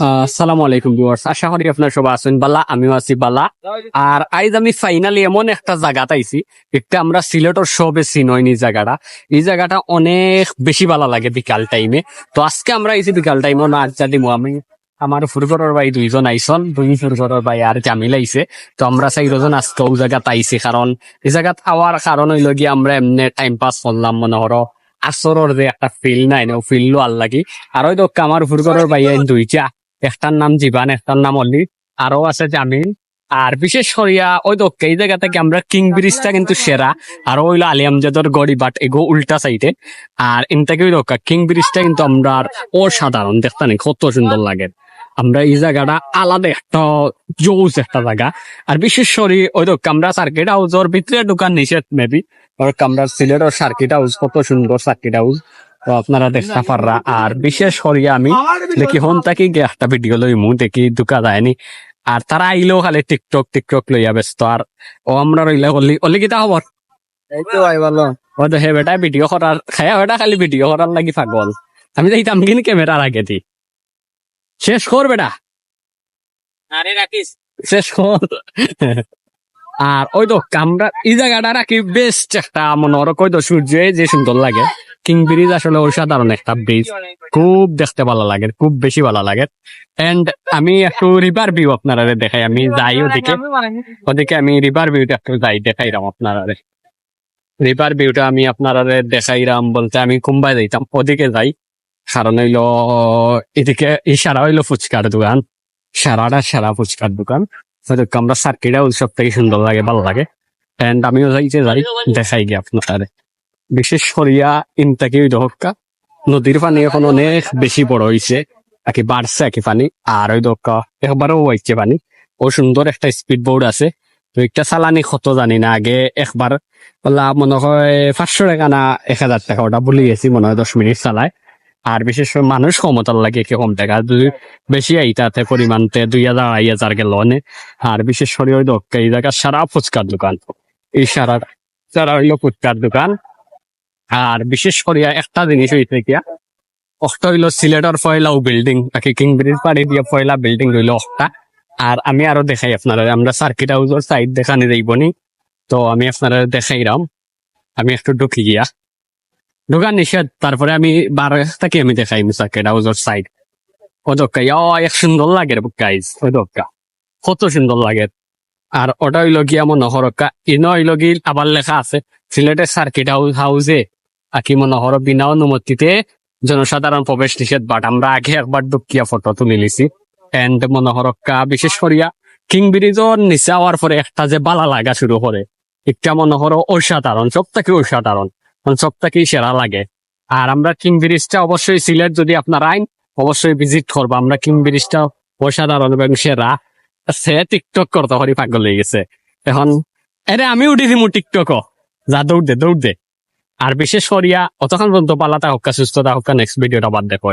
আসসালামু আলাইকুম ভিউয়ার্স। আশা করি আপনার সবাই আছেন। বালা, আমিও আছি বালা। আর আইজ আমি ফাইনালি এমন একটা জায়গা আইছি একটা আমরা সবে জায়গাটা এই জায়গাটা অনেক বেশি ভালো লাগে বিকাল টাইমে তো আজকে আমরা আইছি বিকাল আমি, আমার ফুরগরের ভাই দুইজন আইসন দুই ফুরগরের ভাই আর জামিল আইছে। তো আমরা চাইরজন আজকে ও জায়গাত কারণ এই জায়গাত আওয়ার কারণ হইল গিয়ে আমরা এমনি টাইম পাস করলাম, মনে করো আসরের যে একটা ফিল নাই না ফিল লো আর ওই তো আমার ফুরগরের ভাই দুইটা। একটার নাম জীবান, একটার নাম অলি। আরও আছে জামিল। আর বিশেষ করিয়া ওই তো এই জায়গা থেকে আমরা কিং ব্রিজটা কিন্তু সেরা। আর ওইলো আলিয়ামজাদর গড়ি বাট এগো উল্টা সাইডে আর ইনটাকে ওই দোকা কিং ব্রিজটা কিন্তু আমরা অসাধারণ দেখতে নেই, কত সুন্দর লাগে। আমরা এই জায়গাটা আলাদা একটা জোস একটা জায়গা। আর বিশেষ করে ওই তো আমরা সার্কিট হাউসের ভিতরে দোকান নিষেধ মেবি আমরা সিলেটের সার্কিট হাউস কত সুন্দর সার্কিট হাউস তো আপনারা দেখতে পাররা আর বিশেষ করে আমি দেখি হন তাকি একটা ভিডিও লই মু দেখি দুকা যায়নি। আর তারা আইলেও খালি টিকটক টিকটক লইয়া ব্যস্ত। আর ও আমরা রইলে অলি অলি কিতা খবর? এই তো ভাই ভালো। ও তো হে বেটা ভিডিও করার খায়া বেটা খালি ভিডিও করার লাগি পাগল। আমি যাইতাম কিনি ক্যামেরার আগে দি। শেষ কর বেটা। আরে রাখিস শেষ কর আর ওই তো আমরা এই জায়গাটা রাখি বেস্ট একটা মনে হয় কই তো সূর্য যে সুন্দর লাগে। কিং ব্রিজ আসলে অসাধারণ একটা ব্রিজ খুব দেখতে ভালো লাগে, খুব বেশি ভালো লাগে। এন্ড আমি একটু রিভার ভিউ আপনারা দেখাই, আমি যাই ওদিকে। ওদিকে আমি রিভার ভিউটা একটু যাই, দেখাইরাম আপনারা রিভার ভিউটা আমি আপনারা দেখাইরাম বলতে আমি কুম্বাই যাইতাম, ওদিকে যাই। কারণ হইল, এদিকে এই সারা হইল ফুচকার দোকান। সারাটা সারা ফুচকার দোকান। আমরা সার্কিটা উৎসব থেকে সুন্দর লাগে, ভালো লাগে। এন্ড আমিও যাইতে যাই, দেখাই গিয়ে আপনারা বিশেষ করিয়া ওই দহকা নদীর পানি এখন অনেক বেশি বড় হইছে আকি বাড়ছে আকি পানি, আর ওই দহকা একবারও হইছে পানি। ও সুন্দর একটা স্পিড বোর্ড আছে। তো একটা চালানি কত জানি না, আগে একবার বললা মনে হয় পাঁচশো টাকা না এক হাজার টাকা, ওটা বলে গেছি, মনে হয় দশ মিনিট চালায়। আর বিশেষ করে মানুষ ক্ষমতার লাগে কি কম টাকা, যদি বেশি আইতাতে পরিমাণতে দুই হাজার, আড়াই হাজার গেল আর বিশেষ করে ওই দক্কা, এই জায়গা সারা ফুচকার দোকান। এই সারা সারা হইল ফুচকার দোকান। আর বিশেষ করিয়া একটা জিনিস হইছে কিয়া অষ্ট হইল সিলেটর পয়লাও বিল্ডিং বাকি কিং ব্রিজ পাড়ি দিয়ে পয়লা বিল্ডিং হইল অষ্টা আর আমি আরও দেখাই আপনারা, আমরা সার্কিট হাউসের সাইড দেখানি যাইবনি তো আমি আপনারা দেখাইরাম আমি একটু ঢুকি গিয়া। ঢোকার নিষেধ তারপরে আমি বার থাকি আমি দেখাই সার্কিট হাউসের সাইড ও দক্কা ও এক সুন্দর লাগে গাইজ ও দক্কা কত সুন্দর লাগে। আর ওটা হইল গিয়া মনে হরকা ইনো হইল গি আবার লেখা আছে সিলেটের সার্কিট হাউস হাউসে আকি মনে হর বিনা অনুমতিতে জনসাধারণ প্রবেশ নিষেধ বাট। আমরা আগে একবার দুঃখিয়া ফটো তুলে লিছি। এন্ড মনে বিশেষ করিয়া কিং ব্রিজর নিচে হওয়ার পরে একটা যে বালা লাগা শুরু করে একটা মনে হর অসাধারণ সব থেকে অসাধারণ মানে সব থেকেই সেরা লাগে। আর আমরা কিং ব্রিজটা অবশ্যই সিলেট যদি আপনার আইন, অবশ্যই ভিজিট করব। আমরা কিং ব্রিজটা অসাধারণ এবং সেরা। সে টিকটক করতে পারি পাগল হয়ে গেছে। এখন, এরে আমি উঠি দিমু টিকটক যা দৌড় দে দৌড় দে। আর বিশেষ করিয়া অতক্ষণ পর্যন্ত পালাতা হক্কা সুস্থতা হক্কা নেক্সট ভিডিওটা বাদ দেখো